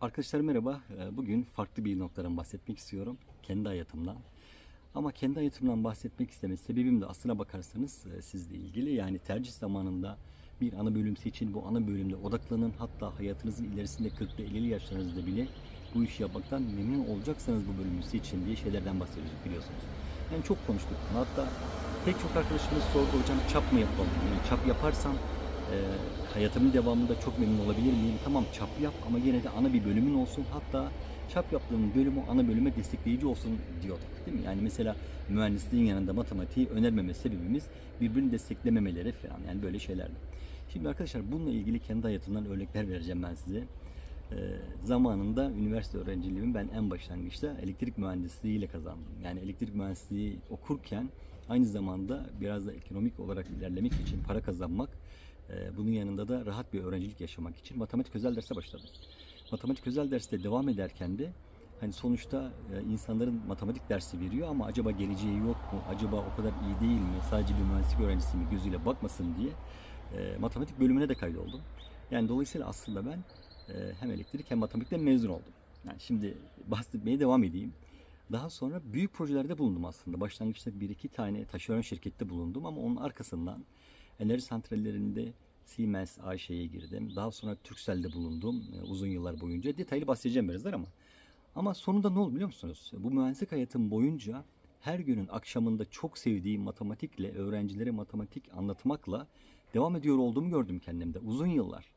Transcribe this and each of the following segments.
Arkadaşlar merhaba. Ee, Bugün farklı bir noktadan bahsetmek istiyorum. Kendi hayatımdan. Ama kendi hayatımdan bahsetmek isteme sebebim de aslına bakarsanız e, sizle ilgili. Yani tercih zamanında bir ana bölüm seçin. Bu ana bölümde odaklanın. Hatta hayatınızın ilerisinde 40'lı 50'li yaşlarınızda bile bu işi yapmaktan memnun olacaksanız bu bölümü seçin diye şeylerden bahsediyoruz biliyorsunuz. Yani çok konuştuk. Hatta pek çok arkadaşımız sordu hocam çap mı yapalım? Yani çap yaparsam hayatımın devamında çok memnun olabilir miyim? Tamam çap yap ama yine de ana bir bölümün olsun. Hatta çap yaptığım bölümü ana bölüme destekleyici olsun diyorduk değil mi? Yani mesela mühendisliğin yanında matematiği önermeme sebebimiz birbirini desteklememeleri falan yani böyle şeylerdi. Şimdi arkadaşlar bununla ilgili kendi hayatımdan örnekler vereceğim ben size. Ee, zamanında üniversite öğrenciliğimi ben en başlangıçta elektrik mühendisliği ile kazandım. Yani elektrik mühendisliği okurken aynı zamanda biraz da ekonomik olarak ilerlemek için para kazanmak, bunun yanında da rahat bir öğrencilik yaşamak için matematik özel derse başladım. Matematik özel derste devam ederken de hani sonuçta e, insanların matematik dersi veriyor ama acaba geleceği yok mu? Acaba o kadar iyi değil mi? Sadece bir mühendislik öğrencisi mi gözüyle bakmasın diye e, matematik bölümüne de kaydoldum. Yani dolayısıyla aslında ben e, hem elektrik hem matematikten mezun oldum. Yani şimdi bahsetmeye devam edeyim. Daha sonra büyük projelerde bulundum aslında. Başlangıçta bir iki tane taşeron şirkette bulundum ama onun arkasından enerji santrallerinde Siemens AŞ'ye girdim. Daha sonra Turkcell'de bulundum e, uzun yıllar boyunca. Detaylı bahsedeceğim birazdan ama. Ama sonunda ne oldu biliyor musunuz? Bu mühendislik hayatım boyunca her günün akşamında çok sevdiğim matematikle, öğrencilere matematik anlatmakla devam ediyor olduğumu gördüm kendimde uzun yıllar.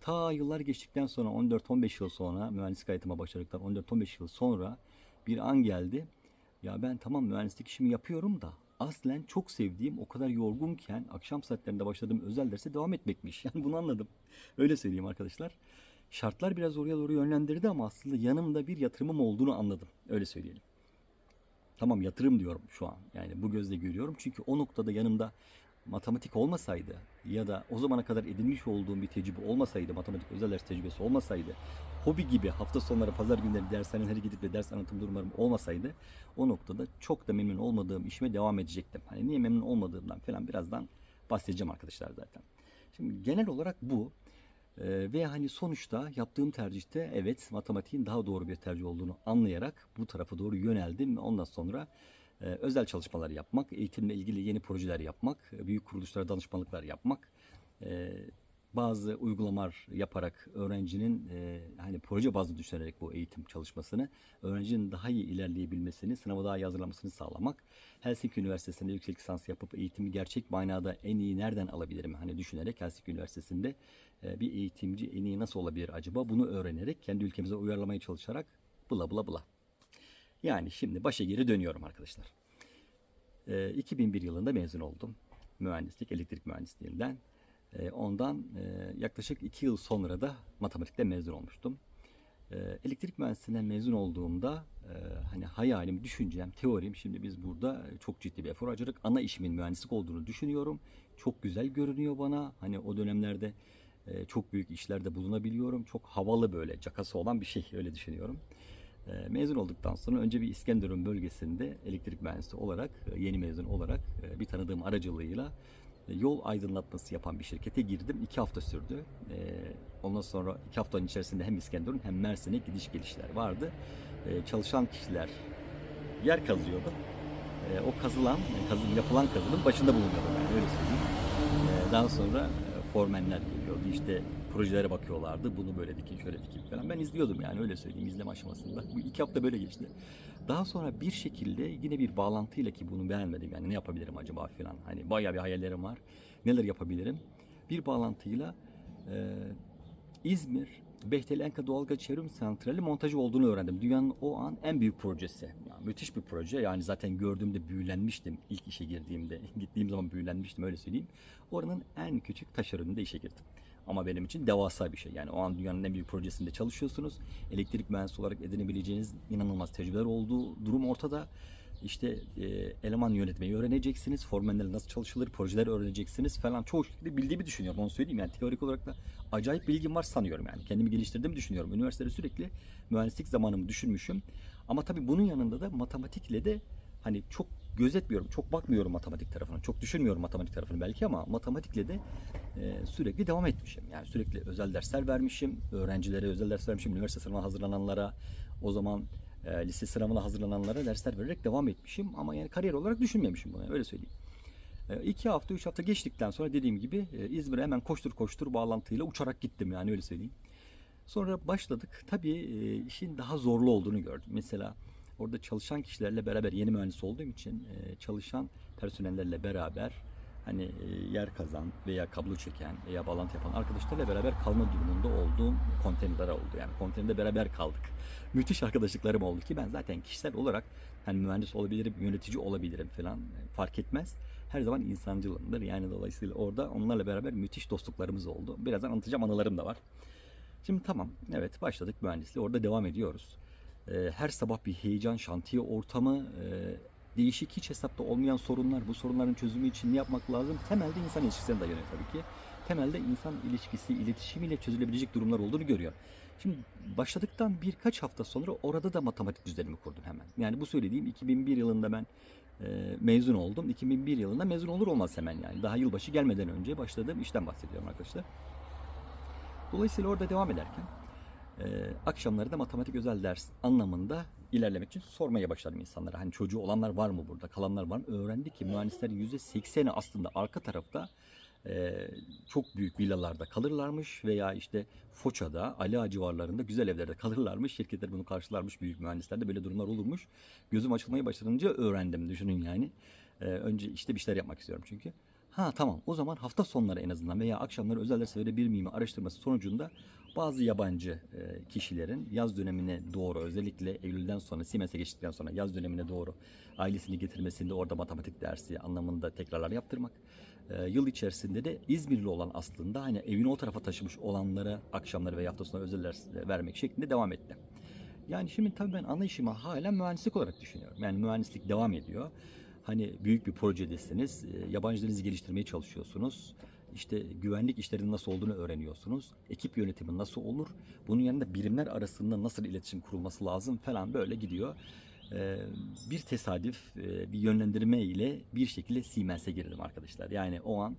Ta yıllar geçtikten sonra 14-15 yıl sonra mühendislik hayatıma başladıktan 14-15 yıl sonra bir an geldi. Ya ben tamam mühendislik işimi yapıyorum da aslen çok sevdiğim o kadar yorgunken akşam saatlerinde başladığım özel derse devam etmekmiş. Yani bunu anladım. Öyle söyleyeyim arkadaşlar. Şartlar biraz oraya doğru yönlendirdi ama aslında yanımda bir yatırımım olduğunu anladım. Öyle söyleyelim. Tamam yatırım diyorum şu an. Yani bu gözle görüyorum. Çünkü o noktada yanımda matematik olmasaydı ya da o zamana kadar edinmiş olduğum bir tecrübe olmasaydı, matematik özel ders tecrübesi olmasaydı, hobi gibi hafta sonları, pazar günleri dershanelere gidip de ders anlatım durumlarım olmasaydı o noktada çok da memnun olmadığım işime devam edecektim. Hani niye memnun olmadığımdan falan birazdan bahsedeceğim arkadaşlar zaten. Şimdi genel olarak bu. Ee, ve hani sonuçta yaptığım tercihte evet matematiğin daha doğru bir tercih olduğunu anlayarak bu tarafa doğru yöneldim. Ondan sonra özel çalışmalar yapmak, eğitimle ilgili yeni projeler yapmak, e, büyük kuruluşlara danışmanlıklar yapmak, e, bazı uygulamalar yaparak öğrencinin e, hani proje bazlı düşünerek bu eğitim çalışmasını öğrencinin daha iyi ilerleyebilmesini, sınava daha iyi hazırlamasını sağlamak. Helsinki Üniversitesi'nde yüksek lisans yapıp eğitimi gerçek manada en iyi nereden alabilirim hani düşünerek Helsinki Üniversitesi'nde bir eğitimci en iyi nasıl olabilir acaba bunu öğrenerek kendi ülkemize uyarlamaya çalışarak bla bla bla. Yani şimdi başa geri dönüyorum arkadaşlar. E, 2001 yılında mezun oldum. Mühendislik, elektrik mühendisliğinden. E, ondan e, yaklaşık 2 yıl sonra da matematikte mezun olmuştum. E, elektrik mühendisliğinden mezun olduğumda e, hani hayalim, düşüncem, teorim şimdi biz burada çok ciddi bir efor harcadık. Ana işimin mühendislik olduğunu düşünüyorum. Çok güzel görünüyor bana. Hani o dönemlerde e, çok büyük işlerde bulunabiliyorum. Çok havalı böyle cakası olan bir şey öyle düşünüyorum. E, Mezun olduktan sonra önce bir İskenderun bölgesinde elektrik mühendisi olarak, e, yeni mezun olarak e, bir tanıdığım aracılığıyla e, yol aydınlatması yapan bir şirkete girdim. İki hafta sürdü. Ondan sonra iki haftanın içerisinde hem İskenderun hem Mersin'e gidiş gelişler vardı. Çalışan kişiler yer kazıyordu. O kazılan, kazı, yapılan kazının başında bulunuyordum yani öyle söyleyeyim. Daha sonra formenler geliyordu işte projelere bakıyorlardı. Bunu böyle dikin şöyle dikin falan. Ben izliyordum yani öyle söyleyeyim izleme aşamasında. Bu iki hafta böyle geçti. Daha sonra bir şekilde yine bir bağlantıyla ki bunu beğenmedim yani ne yapabilirim acaba falan. Hani bayağı bir hayallerim var. Neler yapabilirim? Bir bağlantıyla e, İzmir Behteli Enka Doğalgaz Çevrim Santrali montajı olduğunu öğrendim. Dünyanın o an en büyük projesi. Yani müthiş bir proje. Yani zaten gördüğümde büyülenmiştim. İlk işe girdiğimde, gittiğim zaman büyülenmiştim öyle söyleyeyim. Oranın en küçük taşeronunda işe girdim. Ama benim için devasa bir şey. Yani o an dünyanın en büyük projesinde çalışıyorsunuz. Elektrik mühendisi olarak edinebileceğiniz inanılmaz tecrübeler olduğu durum ortada. İşte e, eleman yönetmeyi öğreneceksiniz. Formenlerle nasıl çalışılır, projeler öğreneceksiniz falan. Çoğu şekilde bildiğimi düşünüyorum. Onu söyleyeyim yani teorik olarak da acayip bilgim var sanıyorum yani. Kendimi geliştirdiğimi düşünüyorum. Üniversitede sürekli mühendislik zamanımı düşünmüşüm. Ama tabii bunun yanında da matematikle de hani çok gözetmiyorum. Çok bakmıyorum matematik tarafına. Çok düşünmüyorum matematik tarafını belki ama matematikle de e, sürekli devam etmişim. Yani sürekli özel dersler vermişim. Öğrencilere özel ders vermişim. Üniversite sınavına hazırlananlara o zaman e, lise sınavına hazırlananlara dersler vererek devam etmişim. Ama yani kariyer olarak düşünmemişim bunu. Öyle söyleyeyim. E, iki hafta, üç hafta geçtikten sonra dediğim gibi e, İzmir'e hemen koştur koştur bağlantıyla uçarak gittim yani öyle söyleyeyim. Sonra başladık. Tabii e, işin daha zorlu olduğunu gördüm. Mesela orada çalışan kişilerle beraber yeni mühendis olduğum için e, çalışan personellerle beraber hani e, yer kazan veya kablo çeken veya bağlantı yapan arkadaşlarla beraber kalma durumunda olduğum konteynerler oldu. Yani konteynerde beraber kaldık. Müthiş arkadaşlıklarım oldu ki ben zaten kişisel olarak hani mühendis olabilirim, yönetici olabilirim falan e, fark etmez. Her zaman insancılığımdır. Yani dolayısıyla orada onlarla beraber müthiş dostluklarımız oldu. Birazdan anlatacağım anılarım da var. Şimdi tamam, evet başladık mühendisliğe. Orada devam ediyoruz. Ee, her sabah bir heyecan, şantiye ortamı, e, değişik hiç hesapta olmayan sorunlar. Bu sorunların çözümü için ne yapmak lazım? Temelde insan ilişkisine dayanıyor tabii ki. Temelde insan ilişkisi, iletişimiyle çözülebilecek durumlar olduğunu görüyor. Şimdi başladıktan birkaç hafta sonra orada da matematik düzenimi kurdum hemen. Yani bu söylediğim 2001 yılında ben e, mezun oldum. 2001 yılında mezun olur olmaz hemen yani. Daha yılbaşı gelmeden önce başladığım işten bahsediyorum arkadaşlar. Dolayısıyla orada devam ederken akşamları da matematik özel ders anlamında ilerlemek için sormaya başladım insanlara. Hani çocuğu olanlar var mı burada, kalanlar var mı? Öğrendik ki mühendislerin %80'i aslında arka tarafta e, çok büyük villalarda kalırlarmış veya işte Foça'da, Ali Ağa civarlarında güzel evlerde kalırlarmış. Şirketler bunu karşılarmış, büyük mühendislerde böyle durumlar olurmuş. Gözüm açılmaya başlayınca öğrendim düşünün yani. E, önce işte bir şeyler yapmak istiyorum çünkü. Ha tamam o zaman hafta sonları en azından veya akşamları özel ders verebilir miyim araştırması sonucunda bazı yabancı e, kişilerin yaz dönemine doğru özellikle Eylül'den sonra Siemens'e geçtikten sonra yaz dönemine doğru ailesini getirmesinde orada matematik dersi anlamında tekrarlar yaptırmak. E, yıl içerisinde de İzmirli olan aslında hani evini o tarafa taşımış olanlara akşamları veya hafta sonu özel ders vermek şeklinde devam etti. Yani şimdi tabii ben ana işimi hala mühendislik olarak düşünüyorum. Yani mühendislik devam ediyor. Hani büyük bir projedesiniz, e, yabancı dilinizi geliştirmeye çalışıyorsunuz. İşte güvenlik işlerinin nasıl olduğunu öğreniyorsunuz. Ekip yönetimi nasıl olur? Bunun yanında birimler arasında nasıl iletişim kurulması lazım falan böyle gidiyor. Ee, bir tesadüf, e, bir yönlendirme ile bir şekilde Siemens'e girdim arkadaşlar. Yani o an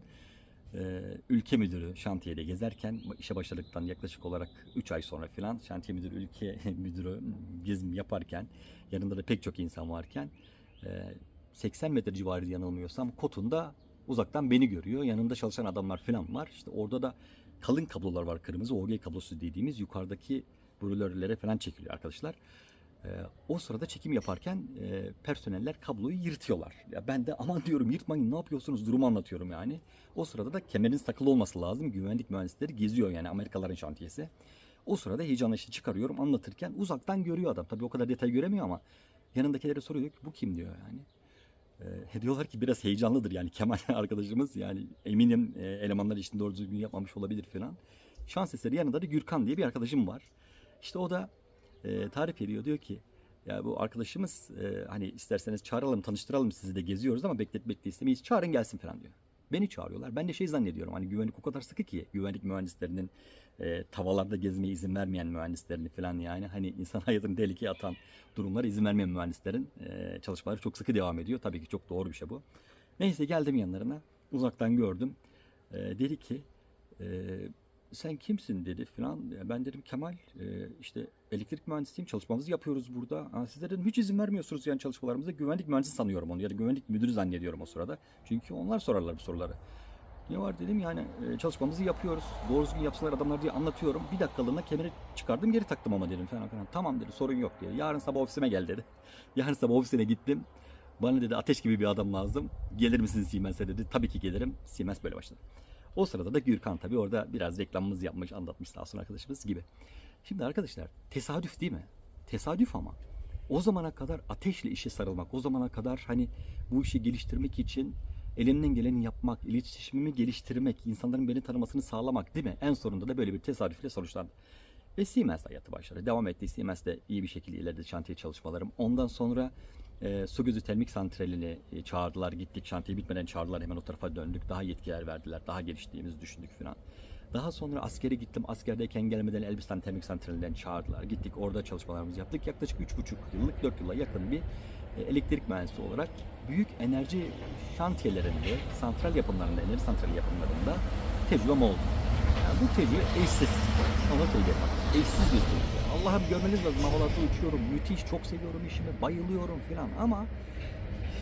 e, ülke müdürü şantiyede gezerken işe başladıktan yaklaşık olarak 3 ay sonra filan şantiye müdürü ülke müdürü gezim yaparken yanında da pek çok insan varken e, 80 metre civarı yanılmıyorsam kotunda uzaktan beni görüyor. Yanında çalışan adamlar falan var. İşte orada da kalın kablolar var kırmızı OG kablosu dediğimiz yukarıdaki brülörlere falan çekiliyor arkadaşlar. Ee, o sırada çekim yaparken e, personeller kabloyu yırtıyorlar. Ya ben de aman diyorum yırtmayın ne yapıyorsunuz durumu anlatıyorum yani. O sırada da kemeriniz takılı olması lazım. Güvenlik mühendisleri geziyor yani Amerikalıların şantiyesi. O sırada heyecanla işte çıkarıyorum anlatırken uzaktan görüyor adam. Tabii o kadar detay göremiyor ama yanındakilere soruyor ki bu kim diyor yani. E, diyorlar ki biraz heyecanlıdır yani Kemal arkadaşımız yani eminim e, elemanlar işini doğru düzgün yapmamış olabilir falan. Şans eseri yanında da Gürkan diye bir arkadaşım var. İşte o da e, tarif ediyor diyor ki ya bu arkadaşımız e, hani isterseniz çağıralım tanıştıralım sizi de geziyoruz ama bekletmek de istemeyiz çağırın gelsin falan diyor. Beni çağırıyorlar. Ben de şey zannediyorum hani güvenlik o kadar sıkı ki güvenlik mühendislerinin e, tavallarda gezmeye izin vermeyen mühendislerini falan yani hani insan hayatını tehlikeye atan durumlara izin vermeyen mühendislerin e, çalışmaları çok sıkı devam ediyor. Tabii ki çok doğru bir şey bu. Neyse geldim yanlarına uzaktan gördüm. E, dedi ki e, sen kimsin dedi falan. Ben dedim Kemal e, işte elektrik mühendisiyim çalışmamızı yapıyoruz burada. Ha, siz de dedim hiç izin vermiyorsunuz yani çalışmalarımıza. Güvenlik mühendisi sanıyorum onu ya da güvenlik müdürü zannediyorum o sırada. Çünkü onlar sorarlar bu soruları. Ne var dedim yani e, çalışmamızı yapıyoruz. Doğru düzgün yapsınlar adamlar diye anlatıyorum. Bir dakikalığına kemeri çıkardım geri taktım ama dedim falan filan. Tamam dedi sorun yok diye. Yarın sabah ofisime gel dedi. Yarın sabah ofisine gittim. Bana dedi ateş gibi bir adam lazım. Gelir misin Siemens'e dedi. Tabii ki gelirim. Siemens böyle başladı. O sırada da Gürkan tabii orada biraz reklamımız yapmış anlatmış sağ olsun arkadaşımız gibi. Şimdi arkadaşlar tesadüf değil mi? Tesadüf ama o zamana kadar ateşle işe sarılmak, o zamana kadar hani bu işi geliştirmek için elimden geleni yapmak, iletişimimi geliştirmek, insanların beni tanımasını sağlamak değil mi? En sonunda da böyle bir tesadüfle sonuçlandı. Ve Siemens hayatı başladı. Devam etti. Siemens'te iyi bir şekilde ilerledi şantiye çalışmalarım. Ondan sonra e, su gözü termik santralini e, çağırdılar. Gittik şantiye bitmeden çağırdılar. Hemen o tarafa döndük. Daha yetkiler verdiler. Daha geliştiğimizi düşündük falan. Daha sonra askere gittim. Askerdeyken gelmeden Elbistan Termik Santrali'nden çağırdılar. Gittik orada çalışmalarımızı yaptık. Yaklaşık 3,5 yıllık, 4 yıla yakın bir elektrik mühendisi olarak büyük enerji şantiyelerinde, santral yapımlarında, enerji santrali yapımlarında tecrübem oldu. Yani bu tecrübe eşsiz. Ona söyleyeyim. Eşsiz bir tecrübe. Allah'ım görmeniz lazım. Havalarda uçuyorum. Müthiş. Çok seviyorum işimi. Bayılıyorum filan ama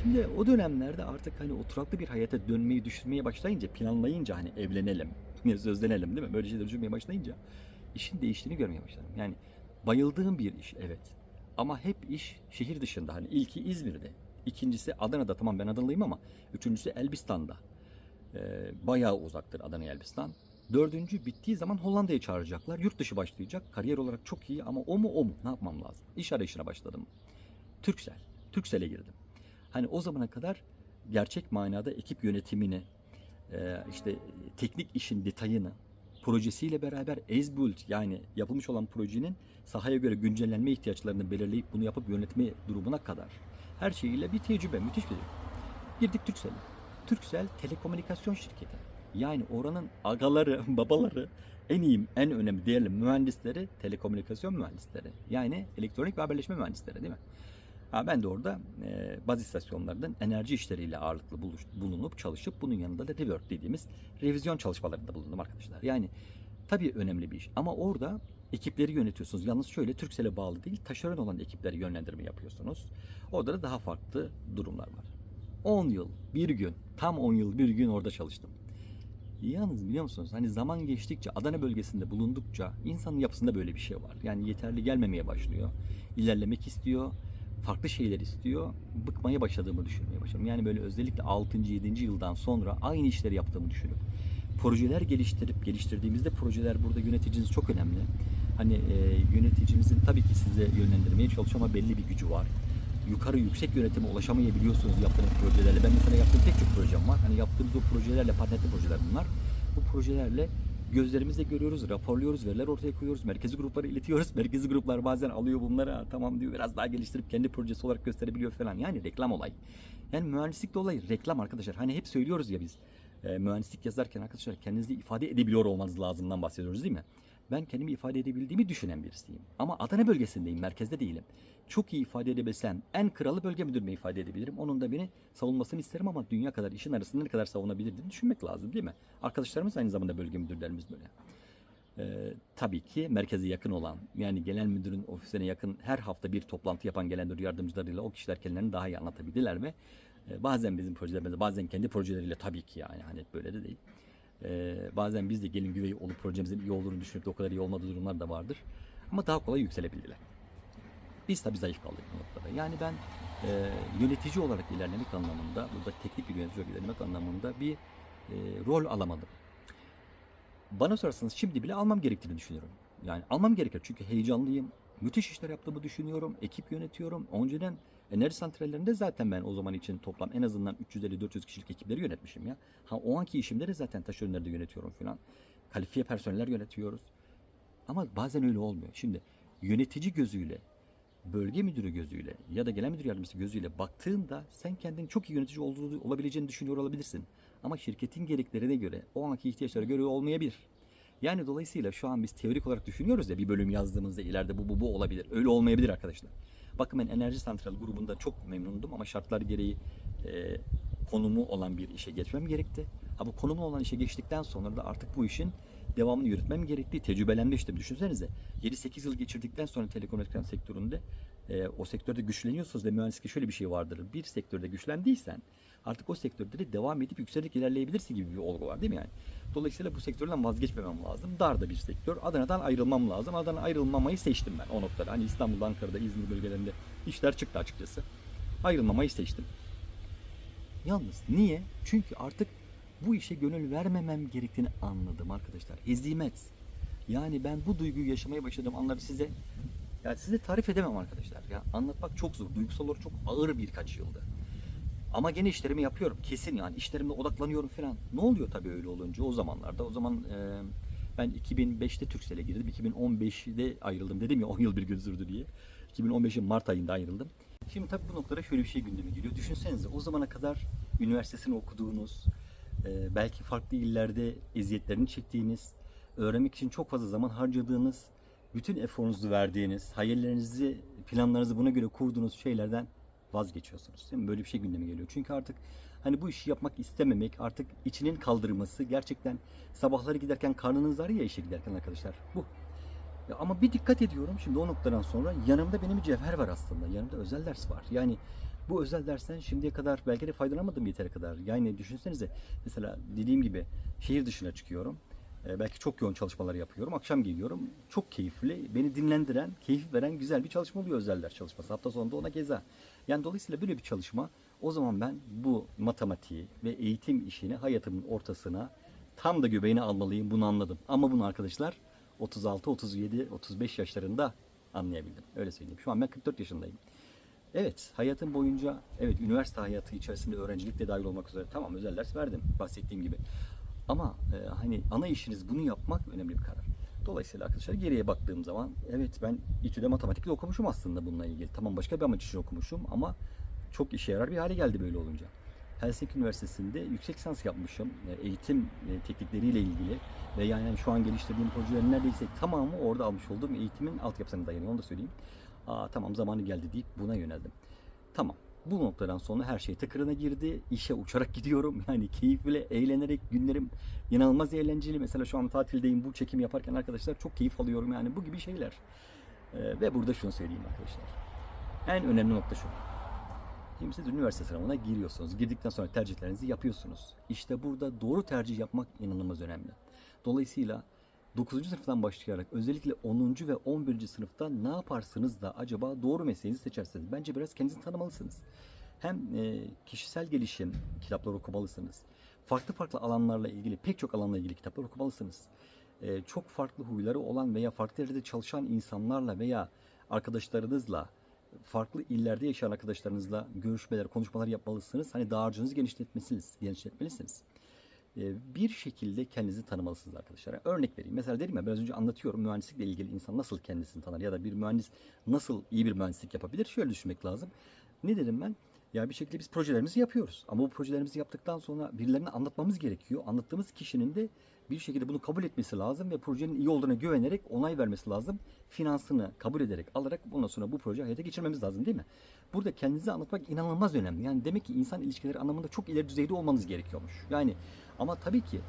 Şimdi o dönemlerde artık hani oturaklı bir hayata dönmeyi düşünmeye başlayınca, planlayınca hani evlenelim, sözlenelim değil mi? Böyle şeyler düşünmeye başlayınca işin değiştiğini görmeye başladım. Yani bayıldığım bir iş evet. Ama hep iş şehir dışında. Hani ilki İzmir'de. ikincisi Adana'da tamam ben Adanalıyım ama üçüncüsü Elbistan'da. Ee, bayağı uzaktır Adana Elbistan. Dördüncü bittiği zaman Hollanda'ya çağıracaklar. Yurt dışı başlayacak. Kariyer olarak çok iyi ama o mu o mu? Ne yapmam lazım? İş arayışına başladım. Türksel. Türksel'e girdim. Hani o zamana kadar gerçek manada ekip yönetimini, e, işte teknik işin detayını, projesiyle beraber as built yani yapılmış olan projenin sahaya göre güncellenme ihtiyaçlarını belirleyip bunu yapıp yönetme durumuna kadar her şeyiyle bir tecrübe, müthiş bir Girdik Türksel'e. Türksel telekomünikasyon şirketi. Yani oranın agaları, babaları, en iyi, en önemli, değerli mühendisleri telekomünikasyon mühendisleri. Yani elektronik ve haberleşme mühendisleri değil mi? Ha, ben de orada e, baz istasyonlarından enerji işleriyle ağırlıklı buluş, bulunup çalışıp bunun yanında da rework dediğimiz revizyon çalışmalarında bulundum arkadaşlar. Yani tabii önemli bir iş ama orada ekipleri yönetiyorsunuz. Yalnız şöyle Türksel'e bağlı değil, taşeron olan ekipleri yönlendirme yapıyorsunuz. Orada da daha farklı durumlar var. 10 yıl, bir gün, tam 10 yıl bir gün orada çalıştım. Yalnız biliyor musunuz hani zaman geçtikçe Adana bölgesinde bulundukça insanın yapısında böyle bir şey var. Yani yeterli gelmemeye başlıyor. İlerlemek istiyor. Farklı şeyler istiyor. Bıkmaya başladığımı düşünmeye başladım. Yani böyle özellikle 6. 7. yıldan sonra aynı işleri yaptığımı düşünüp projeler geliştirip geliştirdiğimizde projeler burada yöneticiniz çok önemli. Hani e, yöneticinizin tabii ki size yönlendirmeye çalışıyor ama belli bir gücü var yukarı yüksek yönetime ulaşamayabiliyorsunuz yaptığınız projelerle. Ben mesela yaptığım pek çok projem var. Hani yaptığımız o projelerle, patentli projeler bunlar. Bu projelerle gözlerimizle görüyoruz, raporluyoruz, veriler ortaya koyuyoruz, merkezi gruplara iletiyoruz. Merkezi gruplar bazen alıyor bunları, "Ha, tamam diyor biraz daha geliştirip kendi projesi olarak gösterebiliyor falan. Yani reklam olay. Yani mühendislik de olay reklam arkadaşlar. Hani hep söylüyoruz ya biz e, mühendislik yazarken arkadaşlar kendinizi ifade edebiliyor olmanız lazımdan bahsediyoruz değil mi? Ben kendimi ifade edebildiğimi düşünen birisiyim. Ama Adana bölgesindeyim, merkezde değilim. Çok iyi ifade edebilsem en kralı bölge müdürüme ifade edebilirim. Onun da beni savunmasını isterim ama dünya kadar işin arasında ne kadar savunabilirdiğini düşünmek lazım değil mi? Arkadaşlarımız aynı zamanda bölge müdürlerimiz böyle. Ee, tabii ki merkeze yakın olan yani genel müdürün ofisine yakın her hafta bir toplantı yapan genel müdür yardımcılarıyla o kişiler kendilerini daha iyi anlatabilirler ve e, bazen bizim projelerimizde bazen kendi projeleriyle tabii ki yani hani böyle de değil. Ee, bazen biz de gelin güvey olup projemizin iyi olduğunu düşünüp de o kadar iyi olmadığı durumlar da vardır. Ama daha kolay yükselebildiler. Biz tabii zayıf kaldık bu noktada. Yani ben e, yönetici olarak ilerlemek anlamında, burada teknik bir yönetici olarak ilerlemek anlamında bir e, rol alamadım. Bana sorarsanız şimdi bile almam gerektiğini düşünüyorum. Yani almam gerekir çünkü heyecanlıyım. Müthiş işler yaptığımı düşünüyorum. Ekip yönetiyorum. Önceden enerji santrallerinde zaten ben o zaman için toplam en azından 350-400 kişilik ekipleri yönetmişim ya. Ha o anki işimde de zaten taş ürünleri de yönetiyorum falan. Kalifiye personeller yönetiyoruz. Ama bazen öyle olmuyor. Şimdi yönetici gözüyle, bölge müdürü gözüyle ya da genel müdür yardımcısı gözüyle baktığında sen kendini çok iyi yönetici olduğunu, olabileceğini düşünüyor olabilirsin. Ama şirketin gereklerine göre, o anki ihtiyaçlara göre olmayabilir. Yani dolayısıyla şu an biz teorik olarak düşünüyoruz ya bir bölüm yazdığımızda ileride bu bu bu olabilir. Öyle olmayabilir arkadaşlar. Bakın ben Enerji Santral grubunda çok memnundum ama şartlar gereği e, konumu olan bir işe geçmem gerekti. Ha bu konumu olan işe geçtikten sonra da artık bu işin devamını yürütmem gerektiği tecrübelenmiştim. Düşünsenize 7-8 yıl geçirdikten sonra telekomünikasyon sektöründe e, o sektörde güçleniyorsunuz ve mühendislikte şöyle bir şey vardır. Bir sektörde güçlendiysen artık o sektörde de devam edip yükselerek ilerleyebilirsin gibi bir olgu var değil mi yani? Dolayısıyla bu sektörden vazgeçmemem lazım. Dar da bir sektör. Adana'dan ayrılmam lazım. Adana'dan ayrılmamayı seçtim ben o noktada. Hani İstanbul'da, Ankara'da, İzmir bölgelerinde işler çıktı açıkçası. Ayrılmamayı seçtim. Yalnız niye? Çünkü artık bu işe gönül vermemem gerektiğini anladım arkadaşlar. Hezimet. Yani ben bu duyguyu yaşamaya başladığım anları size yani size tarif edemem arkadaşlar. Ya anlatmak çok zor. Duygusal olarak çok ağır birkaç yıldı. Ama gene işlerimi yapıyorum. Kesin yani işlerimde odaklanıyorum falan. Ne oluyor tabii öyle olunca o zamanlarda. O zaman e, ben 2005'te Turkcell'e girdim. 2015'de ayrıldım. Dedim ya 10 yıl bir gün sürdü diye. 2015'in Mart ayında ayrıldım. Şimdi tabii bu noktada şöyle bir şey gündeme geliyor. Düşünsenize o zamana kadar üniversitesini okuduğunuz, e, belki farklı illerde eziyetlerini çektiğiniz, öğrenmek için çok fazla zaman harcadığınız, bütün eforunuzu verdiğiniz, hayallerinizi, planlarınızı buna göre kurduğunuz şeylerden vazgeçiyorsunuz. Değil mi? Böyle bir şey gündeme geliyor. Çünkü artık hani bu işi yapmak istememek, artık içinin kaldırması gerçekten sabahları giderken karnınız ağrıyor ya işe giderken arkadaşlar. Bu. Ya ama bir dikkat ediyorum şimdi o noktadan sonra yanımda benim bir cevher var aslında. Yanımda özel ders var. Yani bu özel dersten şimdiye kadar belki de faydalanamadım yeteri kadar. Yani düşünsenize mesela dediğim gibi şehir dışına çıkıyorum. Ee, belki çok yoğun çalışmalar yapıyorum. Akşam geliyorum. Çok keyifli, beni dinlendiren, keyif veren güzel bir çalışma oluyor özel ders çalışması. Hafta sonunda ona keza. Yani dolayısıyla böyle bir çalışma o zaman ben bu matematiği ve eğitim işini hayatımın ortasına tam da göbeğine almalıyım bunu anladım. Ama bunu arkadaşlar 36, 37, 35 yaşlarında anlayabildim. Öyle söyleyeyim. Şu an ben 44 yaşındayım. Evet, hayatım boyunca evet üniversite hayatı içerisinde öğrencilik de dahil olmak üzere tamam özel ders verdim bahsettiğim gibi. Ama e, hani ana işiniz bunu yapmak önemli bir karar. Dolayısıyla arkadaşlar geriye baktığım zaman evet ben İTÜ'de matematikle okumuşum aslında bununla ilgili. Tamam başka bir amaç için okumuşum ama çok işe yarar bir hale geldi böyle olunca. Helsinki Üniversitesi'nde yüksek lisans yapmışım. E, Eğitim e, teknikleriyle ilgili ve yani şu an geliştirdiğim projelerin neredeyse tamamı orada almış olduğum eğitimin altyapısına dayanıyor. Onu da söyleyeyim. Aa, tamam zamanı geldi deyip buna yöneldim. Tamam. Bu noktadan sonra her şey tıkırına girdi. İşe uçarak gidiyorum. Yani keyifle, eğlenerek günlerim inanılmaz eğlenceli. Mesela şu an tatildeyim. Bu çekim yaparken arkadaşlar çok keyif alıyorum. Yani bu gibi şeyler. Ee, ve burada şunu söyleyeyim arkadaşlar. En önemli nokta şu. Şimdi siz üniversite sınavına giriyorsunuz. Girdikten sonra tercihlerinizi yapıyorsunuz. İşte burada doğru tercih yapmak inanılmaz önemli. Dolayısıyla 9. sınıftan başlayarak özellikle 10. ve 11. sınıfta ne yaparsınız da acaba doğru mesleğinizi seçersiniz? Bence biraz kendinizi tanımalısınız. Hem e, kişisel gelişim kitapları okumalısınız. Farklı farklı alanlarla ilgili, pek çok alanla ilgili kitaplar okumalısınız. E, çok farklı huyları olan veya farklı yerde çalışan insanlarla veya arkadaşlarınızla farklı illerde yaşayan arkadaşlarınızla görüşmeler, konuşmalar yapmalısınız. Hani dağarcığınızı genişletmelisiniz, genişletmelisiniz. Ee, Bir şekilde kendinizi tanımalısınız arkadaşlar. Örnek vereyim. Mesela dedim ya biraz önce anlatıyorum mühendislikle ilgili insan nasıl kendisini tanır ya da bir mühendis nasıl iyi bir mühendislik yapabilir? Şöyle düşünmek lazım. Ne dedim ben? Ya bir şekilde biz projelerimizi yapıyoruz. Ama bu projelerimizi yaptıktan sonra birilerine anlatmamız gerekiyor. Anlattığımız kişinin de bir şekilde bunu kabul etmesi lazım ve projenin iyi olduğuna güvenerek onay vermesi lazım. Finansını kabul ederek, alarak ondan sonra bu projeyi hayata geçirmemiz lazım değil mi? Burada kendinizi anlatmak inanılmaz önemli. Yani demek ki insan ilişkileri anlamında çok ileri düzeyde olmanız gerekiyormuş. Yani ama tabii ki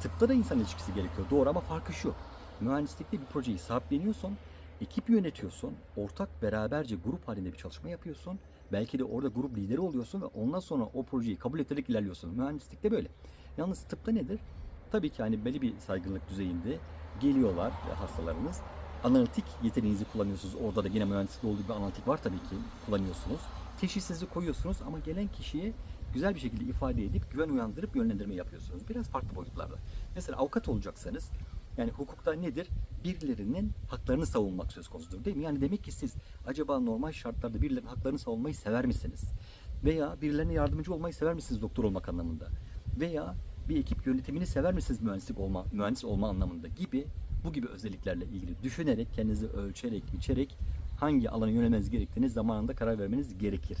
tıpta da insan ilişkisi gerekiyor. Doğru ama farkı şu. Mühendislikte bir projeyi sahipleniyorsun, ekip yönetiyorsun, ortak beraberce grup halinde bir çalışma yapıyorsun. Belki de orada grup lideri oluyorsun ve ondan sonra o projeyi kabul ederek ilerliyorsun. Mühendislikte böyle. Yalnız tıpta nedir? Tabii ki hani belli bir saygınlık düzeyinde geliyorlar hastalarınız. Analitik yeteneğinizi kullanıyorsunuz. Orada da yine mühendislikte olduğu bir analitik var tabii ki kullanıyorsunuz. Teşhisinizi koyuyorsunuz ama gelen kişiye güzel bir şekilde ifade edip güven uyandırıp yönlendirme yapıyorsunuz. Biraz farklı boyutlarda. Mesela avukat olacaksanız yani hukukta nedir? Birilerinin haklarını savunmak söz konusudur değil mi? Yani demek ki siz acaba normal şartlarda birilerinin haklarını savunmayı sever misiniz? Veya birilerine yardımcı olmayı sever misiniz doktor olmak anlamında? Veya bir ekip yönetimini sever misiniz mühendislik olma, mühendis olma anlamında gibi bu gibi özelliklerle ilgili düşünerek, kendinizi ölçerek, biçerek hangi alana yönelmeniz gerektiğini zamanında karar vermeniz gerekir.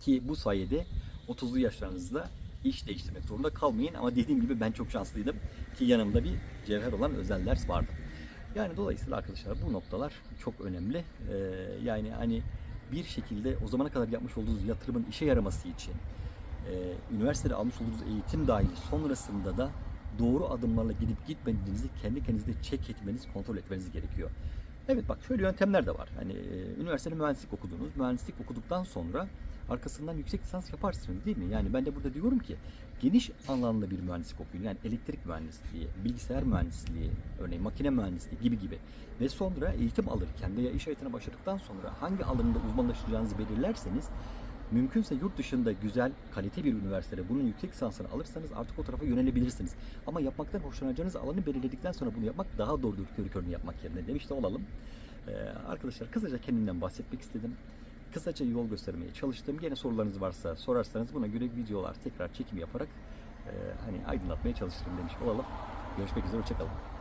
Ki bu sayede 30'lu yaşlarınızda iş değiştirmek zorunda kalmayın. Ama dediğim gibi ben çok şanslıydım ki yanımda bir cevher olan özel ders vardı. Yani dolayısıyla arkadaşlar bu noktalar çok önemli. Ee, yani hani bir şekilde o zamana kadar yapmış olduğunuz yatırımın işe yaraması için e, üniversitede almış olduğunuz eğitim dahil sonrasında da doğru adımlarla gidip gitmediğinizi kendi kendinizde check etmeniz, kontrol etmeniz gerekiyor. Evet bak şöyle yöntemler de var. Hani e, üniversitede mühendislik okudunuz. Mühendislik okuduktan sonra arkasından yüksek lisans yaparsınız değil mi? Yani ben de burada diyorum ki geniş alanlı bir mühendislik okuyun. Yani elektrik mühendisliği, bilgisayar mühendisliği, örneğin makine mühendisliği gibi gibi. Ve sonra eğitim alırken veya iş hayatına başladıktan sonra hangi alanında uzmanlaşacağınızı belirlerseniz Mümkünse yurt dışında güzel, kalite bir üniversitede bunun yüksek lisansını alırsanız artık o tarafa yönelebilirsiniz. Ama yapmaktan hoşlanacağınız alanı belirledikten sonra bunu yapmak daha doğrudur körü körünü yapmak yerine demiş de olalım. Ee, arkadaşlar kısaca kendimden bahsetmek istedim. Kısaca yol göstermeye çalıştım. Yine sorularınız varsa sorarsanız buna göre videolar tekrar çekim yaparak e, hani aydınlatmaya çalışırım demiş olalım. Görüşmek üzere, hoşçakalın.